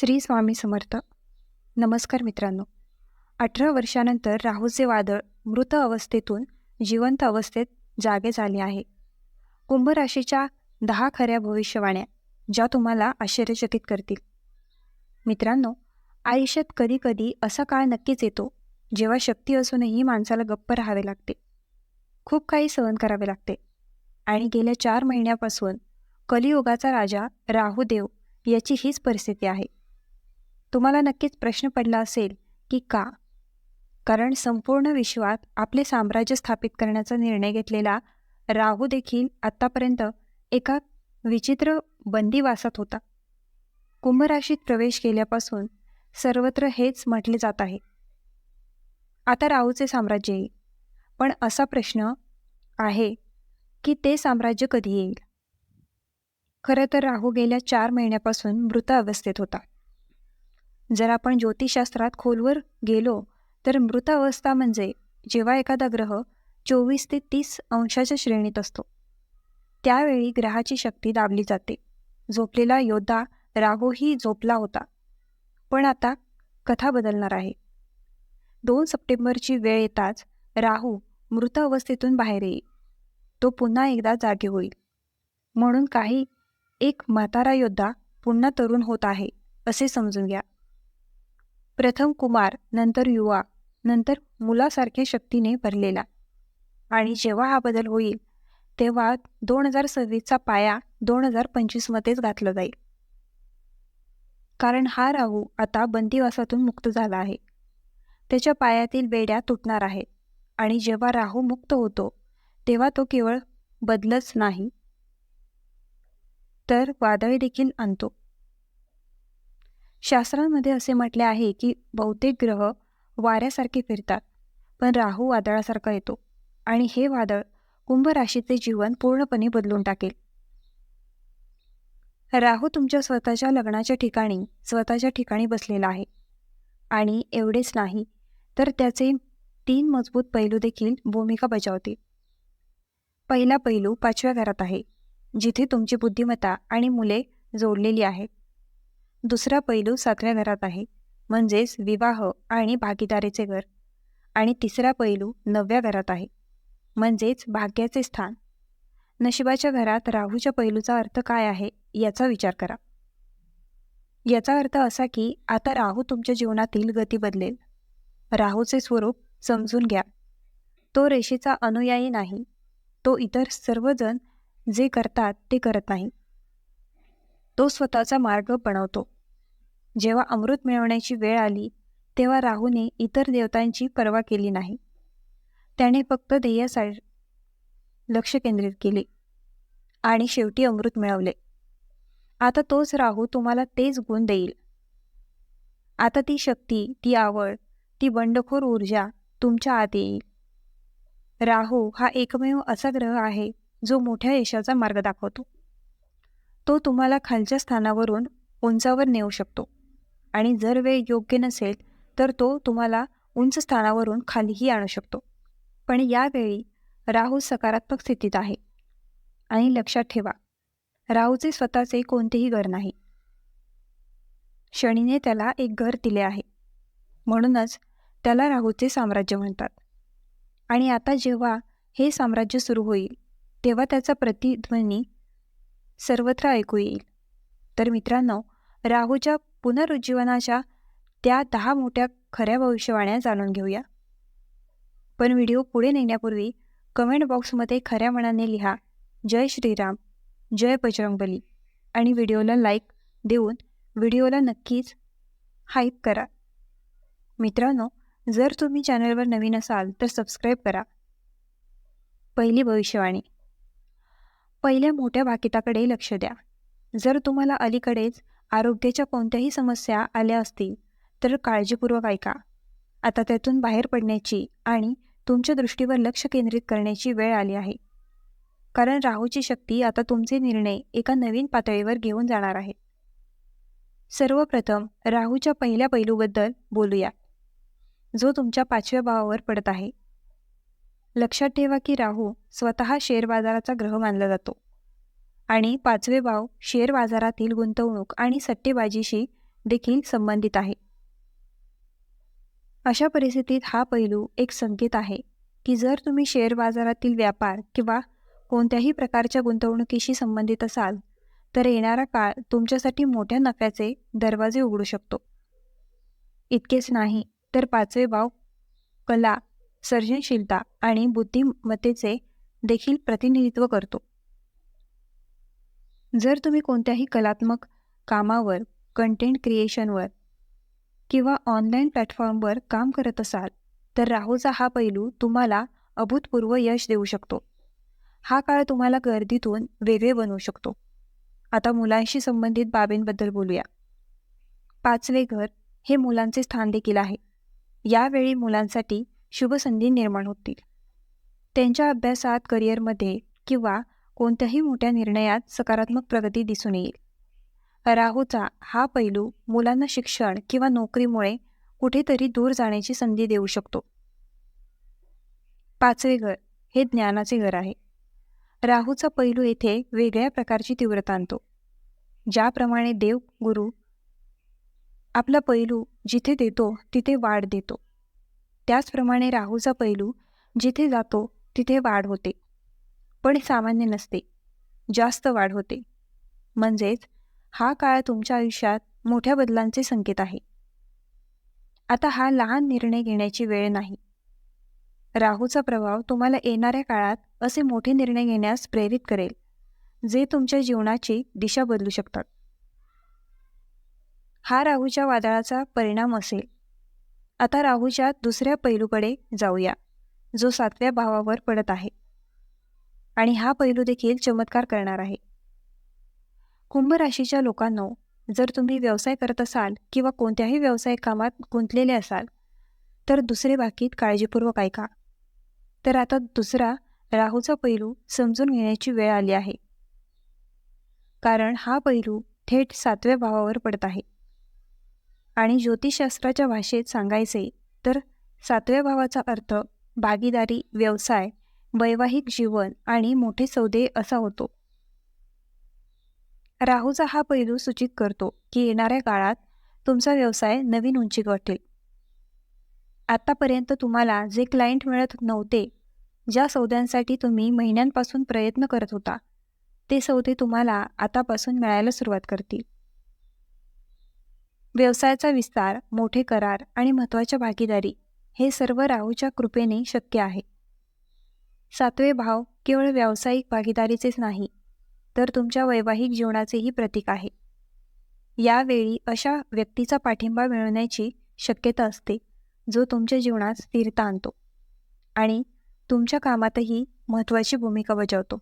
श्री स्वामी समर्थ. नमस्कार मित्रांनो. अठरा वर्षानंतर राहूचे वादळ मृत अवस्थेतून जिवंत अवस्थेत जागे झाले आहे. कुंभ राशीच्या दहा खऱ्या भविष्यवाण्या ज्या तुम्हाला आश्चर्यचकित करतील. मित्रांनो आयुष्यात कधीकधी असा काळ नक्कीच येतो जेव्हा शक्ती असूनही माणसाला गप्प राहावे लागते. खूप काही सहन करावे लागते. आणि गेल्या चार महिन्यापासून कलियुगाचा राजा राहुदेव याची हीच परिस्थिती आहे. तुम्हाला नक्कीच प्रश्न पडला असेल की का? कारण संपूर्ण विश्वात आपले साम्राज्य स्थापित करण्याचा निर्णय घेतलेला राहू देखील आत्तापर्यंत एका विचित्र बंदिवासात होता. कुंभराशीत प्रवेश केल्यापासून सर्वत्र हेच म्हटले जात आहे. आता राहूचे साम्राज्य येईल. पण असा प्रश्न आहे की ते साम्राज्य कधी येईल? खरं तर राहू गेल्या चार महिन्यापासून मृत अवस्थेत होता. जर आपण ज्योतिषशास्त्रात खोलवर गेलो तर मृत अवस्था म्हणजे जेव्हा एखादा ग्रह चोवीस ते तीस अंशाच्या श्रेणीत असतो. त्यावेळी ग्रहाची शक्ती दाबली जाते. झोपलेला योद्धा राहूही झोपला होता. पण आता कथा बदलणार आहे. दोन सप्टेंबरची वेळ येताच राहू मृत अवस्थेतून बाहेर येईल. तो पुन्हा एकदा जागे होईल. म्हणून काही एक म्हातारा योद्धा पुन्हा तरुण होत आहे असे समजून घ्या. प्रथम कुमार नंतर युवा नंतर मुलासारख्या शक्तीने भरलेला. आणि जेव्हा हा बदल होईल तेव्हा दोन हजार सव्वीसचा पाया दोन हजार पंचवीसमध्येच घातला जाईल. कारण हा राहू आता बंदिवासातून मुक्त झाला आहे. त्याच्या पायातील बेड्या तुटणार आहेत. आणि जेव्हा राहू मुक्त होतो तेव्हा तो केवळ बदलच नाही. तर वादळी देखील आणतो. शास्त्रांमध्ये असे म्हटले आहे की बहुतेक ग्रह वाऱ्यासारखे फिरतात पण राहू वादळासारखा येतो आणि हे वादळ कुंभ राशीचे जीवन पूर्णपणे बदलून टाकेल. राहू तुमच्या स्वतःच्या लग्नाच्या ठिकाणी स्वतःच्या ठिकाणी बसलेला आहे. आणि एवढेच नाही तर त्याचे तीन मजबूत पैलू देखील भूमिका बजावतील. पहिला पैलू पाचव्या घरात आहे जिथे तुमची बुद्धिमत्ता आणि मुले जोडलेली आहेत. दुसरा पैलू सातव्या घरात आहे म्हणजेच विवाह आणि भागीदारीचे घर. आणि तिसरा पैलू नवव्या घरात आहे म्हणजेच भाग्याचे स्थान. नशिबाच्या घरात राहूच्या पैलूचा अर्थ काय आहे याचा विचार करा. याचा अर्थ असा की आता राहू तुमच्या जीवनातील गती बदलेल. राहूचे स्वरूप समजून घ्या. तो रेषेचा अनुयायी नाही तो इतर सर्वजण जे करतात ते करत नाही. तो स्वतःचा मार्ग बनवतो. जेव्हा अमृत मिळवण्याची वेळ आली तेव्हा राहूने इतर देवतांची पर्वा केली नाही. त्याने फक्त ध्येयासाठी लक्ष केंद्रित केले आणि शेवटी अमृत मिळवले. आता तोच राहू तुम्हाला तेच गुण देईल. आता ती शक्ती ती आवड ती बंडखोर ऊर्जा तुमच्या आत येईल. राहू हा एकमेव असा ग्रह आहे जो मोठ्या यशाचा मार्ग दाखवतो. तो तुम्हाला खालच्या स्थानावरून उंचावर नेऊ शकतो. आणि जर वेळ योग्य नसेल तर तो तुम्हाला उंच स्थानावरून खालीही आणू शकतो. पण यावेळी राहू सकारात्मक स्थितीत आहे. आणि लक्षात ठेवा राहूचे स्वतःचे कोणतेही घर नाही. शनीने त्याला एक घर दिले आहे. म्हणूनच त्याला राहूचे साम्राज्य म्हणतात. आणि आता जेव्हा हे साम्राज्य सुरू होईल तेव्हा त्याचा प्रतिध्वनी सर्वत्र ऐकू येईल. तर मित्रांनो राहूच्या पुनरुज्जीवनाच्या त्या दहा मोठ्या खऱ्या भविष्यवाण्या जाणून घेऊया. पण व्हिडिओ पुढे नेण्यापूर्वी कमेंट बॉक्समध्ये खऱ्या मनाने लिहा जय श्रीराम जय बजरंगबली आणि व्हिडिओला लाईक देऊन व्हिडिओला नक्कीच हाईप करा. मित्रांनो जर तुम्ही चॅनलवर नवीन असाल तर सबस्क्राईब करा. पहिली भविष्यवाणी. पहिल्या मोठ्या भाकिताकडे लक्ष द्या. जर तुम्हाला अलीकडेच आरोग्याच्या कोणत्याही समस्या आल्या असतील तर काळजीपूर्वक ऐका. आता त्यातून बाहेर पडण्याची आणि तुमच्या दृष्टीवर लक्ष केंद्रित करण्याची वेळ आली आहे. कारण राहूची शक्ती आता तुमचे निर्णय एका नवीन पातळीवर घेऊन जाणार आहे. सर्वप्रथम राहूच्या पहिल्या पैलूबद्दल बोलूया. जो तुमच्या पाचव्या भावावर पडत आहे. लक्षात ठेवा की राहू स्वतः शेअर बाजाराचा ग्रह मानला जातो. आणि पाचवे भाव शेअर बाजारातील गुंतवणूक आणि सट्टेबाजीशी देखील संबंधित आहे. अशा परिस्थितीत हा पैलू एक संकेत आहे की जर तुम्ही शेअर बाजारातील व्यापार किंवा कोणत्याही प्रकारच्या गुंतवणुकीशी संबंधित असाल तर येणारा काळ तुमच्यासाठी मोठ्या नफ्याचे दरवाजे उघडू शकतो. इतकेच नाही तर पाचवे भाव कला सर्जनशीलता आणि बुद्धिमत्तेचे देखील प्रतिनिधित्व करतो. जर तुम्ही कोणत्याही कलात्मक कामावर कंटेंट क्रिएशनवर किंवा ऑनलाईन प्लॅटफॉर्मवर काम करत असाल तर राहूचा हा पैलू तुम्हाला अभूतपूर्व यश देऊ शकतो. हा काळ तुम्हाला गर्दीतून वेगळे बनवू शकतो. आता मुलांशी संबंधित बाबींबद्दल बोलूया. पाचवे घर हे मुलांचे स्थान देखील आहे. यावेळी मुलांसाठी शुभसंधी निर्माण होतील. त्यांच्या अभ्यासात करिअरमध्ये किंवा कोणत्याही मोठ्या निर्णयात सकारात्मक प्रगती दिसून येईल. राहूचा हा पैलू मुलांना शिक्षण किंवा नोकरीमुळे कुठेतरी दूर जाण्याची संधी देऊ शकतो. पाचवे घर हे ज्ञानाचे घर आहे. राहूचा पैलू येथे वेगळ्या प्रकारची तीव्रता आणतो. ज्याप्रमाणे देव गुरु आपला पैलू जिथे देतो तिथे वाढ देतो. त्याचप्रमाणे राहूचा पैलू जिथे जातो तिथे वाढ होते. पण सामान्य नसते. जास्त वाढ होते. म्हणजेच हा काळ तुमच्या आयुष्यात मोठ्या बदलांचे संकेत आहे. आता हा लहान निर्णय घेण्याची वेळ नाही. राहूचा प्रभाव तुम्हाला येणाऱ्या काळात असे मोठे निर्णय घेण्यास प्रेरित करेल जे तुमच्या जीवनाची दिशा बदलू शकतात. हा राहूच्या वादळाचा परिणाम असेल. आता राहूच्या दुसऱ्या पैलूकडे जाऊया जो सातव्या भावावर पडत आहे. आणि हा पैलू देखील चमत्कार करणार आहे. कुंभ राशीच्या लोकांनो जर तुम्ही व्यवसाय करत असाल किंवा कोणत्याही व्यवसाय कामात गुंतलेले असाल तर दुसरे बाकीत काळजीपूर्वक ऐका. तर आता दुसरा राहूचा पैलू समजून घेण्याची वेळ आली आहे. कारण हा पैलू थेट सातव्या भावावर पडत आहे. आणि ज्योतिषशास्त्राच्या भाषेत सांगायचे तर सातव्या भावाचा अर्थ भागीदारी व्यवसाय वैवाहिक जीवन आणि मोठे सौदे असा होतो. राहूचा हा पैलू सूचित करतो की येणाऱ्या काळात तुमचा व्यवसाय नवीन उंची गाठेल. आत्तापर्यंत तुम्हाला जे क्लायंट मिळत नव्हते ज्या सौद्यांसाठी तुम्ही महिन्यांपासून प्रयत्न करत होता ते सौदे तुम्हाला आतापासून मिळायला सुरुवात करतील. व्यवसायाचा विस्तार मोठे करार आणि महत्त्वाच्या भागीदारी हे सर्व राहूच्या कृपेने शक्य आहे. सातवे भाव केवळ व्यावसायिक भागीदारीचेच नाही तर तुमच्या वैवाहिक जीवनाचेही प्रतीक आहे. यावेळी अशा व्यक्तीचा पाठिंबा मिळवण्याची शक्यता असते जो तुमच्या जीवनात स्थिरता आणतो आणि तुमच्या कामातही महत्त्वाची भूमिका बजावतो.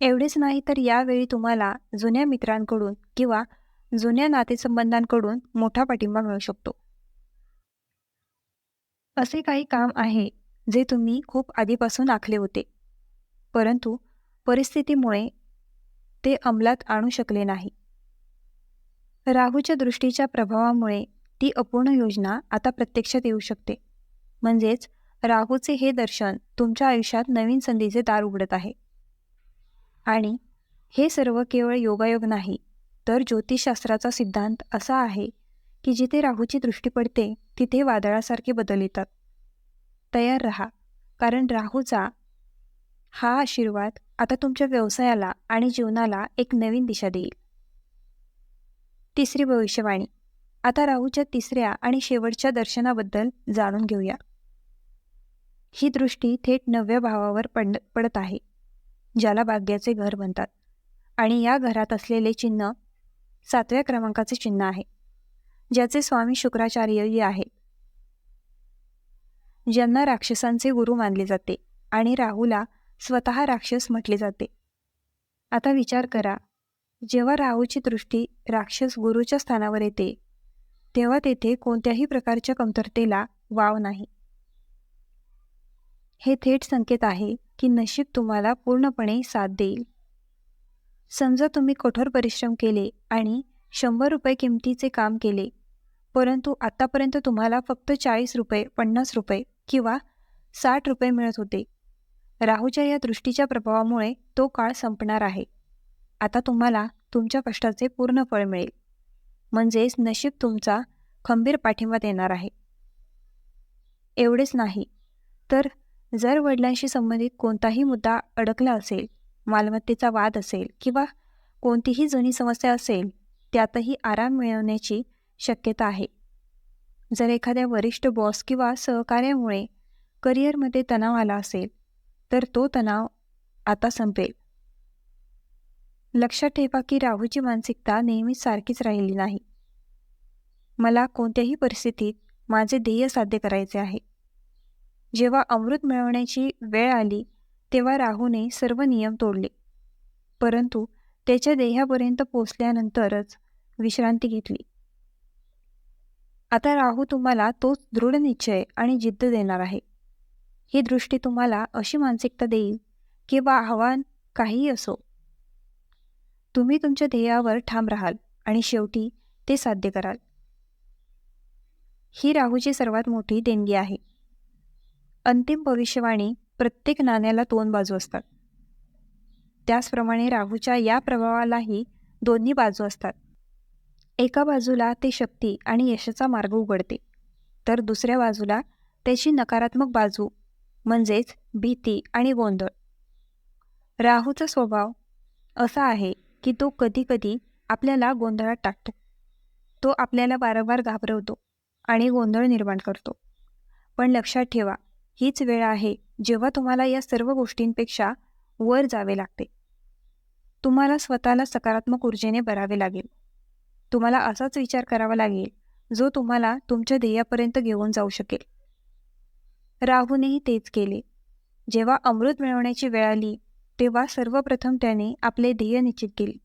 एवढेच नाही तर यावेळी तुम्हाला जुन्या मित्रांकडून किंवा जुन्या नातेसंबंधांकडून मोठा पाठिंबा मिळू शकतो. असे काही काम आहे जे तुम्ही खूप आधीपासून आखले होते. परंतु परिस्थितीमुळे ते अंमलात आणू शकले नाही. राहूच्या दृष्टीच्या प्रभावामुळे ती अपूर्ण योजना आता प्रत्यक्षात येऊ शकते. म्हणजेच राहूचे हे दर्शन तुमच्या आयुष्यात नवीन संधीचे दार उघडत आहे. आणि हे सर्व केवळ योगायोग नाही तर ज्योतिषशास्त्राचा सिद्धांत असा आहे की जिथे राहूची दृष्टी पडते तिथे वादळासारखे बदल येतात. तयार रहा कारण राहूचा हा आशीर्वाद आता तुमच्या व्यवसायाला आणि जीवनाला एक नवीन दिशा देईल. तिसरी भविष्यवाणी. आता राहूच्या तिसऱ्या आणि शेवटच्या दर्शनाबद्दल जाणून घेऊया. ही दृष्टी थेट नवव्या भावावर पड पडत आहे ज्याला भाग्याचे घर म्हणतात. आणि या घरात असलेले चिन्ह सातव्या क्रमांकाचे चिन्ह आहे ज्याचे स्वामी शुक्राचार्यही आहेत. ज्यांना राक्षसांचे गुरु मानले जाते आणि राहूला स्वतः राक्षस म्हटले जाते. आता विचार करा जेव्हा राहूची दृष्टी राक्षस गुरुच्या स्थानावर येते तेव्हा तेथे कोणत्याही प्रकारच्या कमतरतेला वाव नाही. हे थेट संकेत आहे की नशीब तुम्हाला पूर्णपणे साथ देईल. समजा तुम्ही कठोर परिश्रम केले आणि शंभर रुपये किमतीचे काम केले परंतु आत्तापर्यंत तुम्हाला फक्त चाळीस रुपये पन्नास रुपये किंवा साठ रुपये मिळत होते. राहूच्या या दृष्टीच्या प्रभावामुळे तो काळ संपणार आहे. आता तुम्हाला तुमच्या कष्टाचे पूर्ण फळ मिळेल. म्हणजेच नशीब तुमचा खंबीर पाठिंबा देणार आहे. एवढेच नाही तर जर वडिलांशी संबंधित कोणताही मुद्दा अडकला असेल मालमत्तेचा वाद असेल किंवा कोणतीही जुनी समस्या असेल त्यातही आराम मिळवण्याची शक्यता आहे. जर एखाद्या वरिष्ठ बॉस किंवा सहकार्यामुळे करिअरमध्ये तणाव आला असेल तर तो तणाव आता संपेल. लक्षात ठेवा की राहूची मानसिकता नेहमीच सारखीच राहिली नाही. मला कोणत्याही परिस्थितीत माझे ध्येय साध्य करायचे आहे. जेव्हा अमृत मिळवण्याची वेळ आली तेव्हा राहूने सर्व नियम तोडले. परंतु त्याच्या देहापर्यंत पोचल्यानंतरच विश्रांती घेतली. आता राहू तुम्हाला तोच दृढ निश्चय आणि जिद्द देणार आहे. ही दृष्टी तुम्हाला अशी मानसिकता देईल किंवा आव्हान काहीही असो. तुम्ही तुमच्या ध्येयावर ठाम राहाल आणि शेवटी ते साध्य कराल. ही राहूची सर्वात मोठी देणगी आहे. अंतिम भविष्यवाणी प्रत्येक नाण्याला दोन बाजू असतात. त्याचप्रमाणे राहूच्या या प्रभावालाही दोन्ही बाजू असतात. एका बाजूला ते शक्ती आणि यशाचा मार्ग उघडते तर दुसऱ्या बाजूला त्याची नकारात्मक बाजू म्हणजेच भीती आणि गोंधळ. राहूचा स्वभाव असा आहे की तो कधीकधी आपल्याला गोंधळात टाकतो. तो आपल्याला वारंवार घाबरवतो आणि गोंधळ निर्माण करतो. पण लक्षात ठेवा हीच वेळ आहे जेव्हा तुम्हाला या सर्व गोष्टींपेक्षा वर जावे लागते. तुम्हाला स्वतःला सकारात्मक ऊर्जेने भरावे लागेल. तुम्हाला असाच विचार करावा लागेल जो तुम्हाला तुमच्या ध्येयापर्यंत घेऊन जाऊ शकेल. राहूनेही तेच केले. जेव्हा अमृत मिळवण्याची वेळ आली तेव्हा सर्वप्रथम त्याने आपले ध्येय निश्चित केले.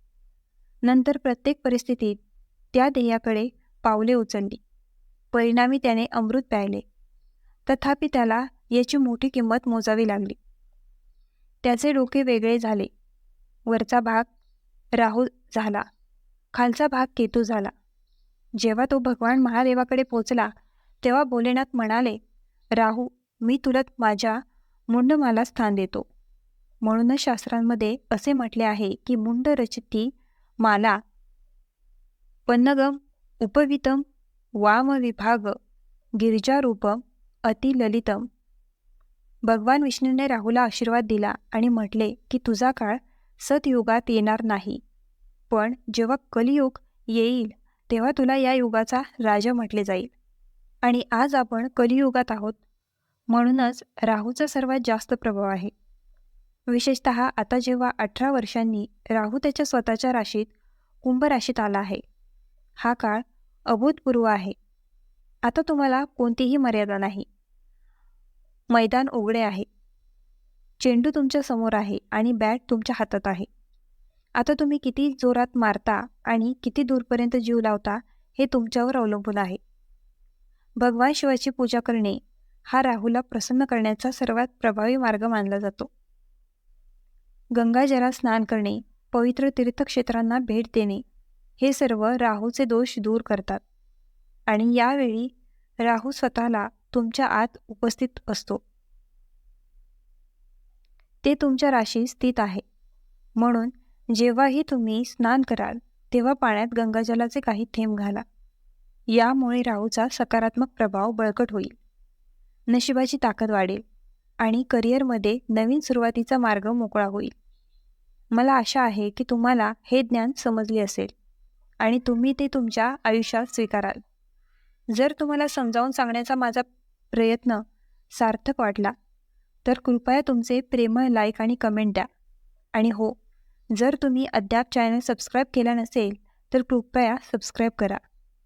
नंतर प्रत्येक परिस्थितीत त्या ध्येयाकडे पावले उचलली. परिणामी त्याने अमृत प्यायले. तथापि त्याला याची मोठी किंमत मोजावी लागली. त्याचे डोके वेगळे झाले. वरचा भाग राहू झाला. खालचा भाग केतू झाला. जेव्हा तो भगवान महादेवाकडे पोचला तेव्हा भोलेनाथ म्हणाले राहू मी तुला माझ्या मुंडमाला स्थान देतो. म्हणूनच शास्त्रांमध्ये असे म्हटले आहे की मुंड रचिती माला पन्नगम उपवितम वामविभाग गिरिजारूपम अतिललितम भगवान विष्णूने राहूला आशीर्वाद दिला आणि म्हटले की तुझा काळ सतयुगात येणार नाही. पण जेव्हा कलियुग येईल तेव्हा तुला या युगाचा राजा म्हटले जाईल. आणि आज आपण कलियुगात आहोत. म्हणूनच राहूचा सर्वात जास्त प्रभाव आहे. विशेषत आता जेव्हा अठरा वर्षांनी राहू त्याच्या स्वतःच्या राशीत कुंभ राशीत आला आहे. हा काळ अभूतपूर्व आहे. आता तुम्हाला कोणतीही मर्यादा नाही. मैदान उघडे आहे. चेंडू तुमच्यासमोर आहे आणि बॅट तुमच्या हातात आहे. आता तुम्ही किती जोरात मारता आणि किती दूरपर्यंत जीव लावता हे तुमच्यावर अवलंबून आहे. भगवान शिवाची पूजा करणे हा राहूला प्रसन्न करण्याचा सर्वात प्रभावी मार्ग मानला जातो. गंगाजला स्नान करणे पवित्र तीर्थक्षेत्रांना भेट देणे हे सर्व राहूचे दोष दूर करतात. आणि यावेळी राहू स्वतःला तुमच्या आत उपस्थित असतो. ते तुमच्या राशी स्थित आहे. म्हणून जेव्हाही तुम्ही स्नान कराल तेव्हा पाण्यात गंगाजलाचे काही थेंब घाला. यामुळे राहूचा सकारात्मक प्रभाव बळकट होईल. नशिबाची ताकद वाढेल आणि करिअरमध्ये नवीन सुरुवातीचा मार्ग मोकळा होईल. मला आशा आहे की तुम्हाला हे ज्ञान समजले असेल आणि तुम्ही ते तुमच्या आयुष्यात स्वीकाराल. जर तुम्हाला समजावून सांगण्याचा माझा प्रयत्न सार्थक वाटला. तर कृपया तुमचे प्रेमळ लाईक आणि कमेंट द्या. आणि हो जर तुम्ही अद्याप चॅनल सबस्क्राईब केला नसेल तर कृपया सबस्क्राईब करा.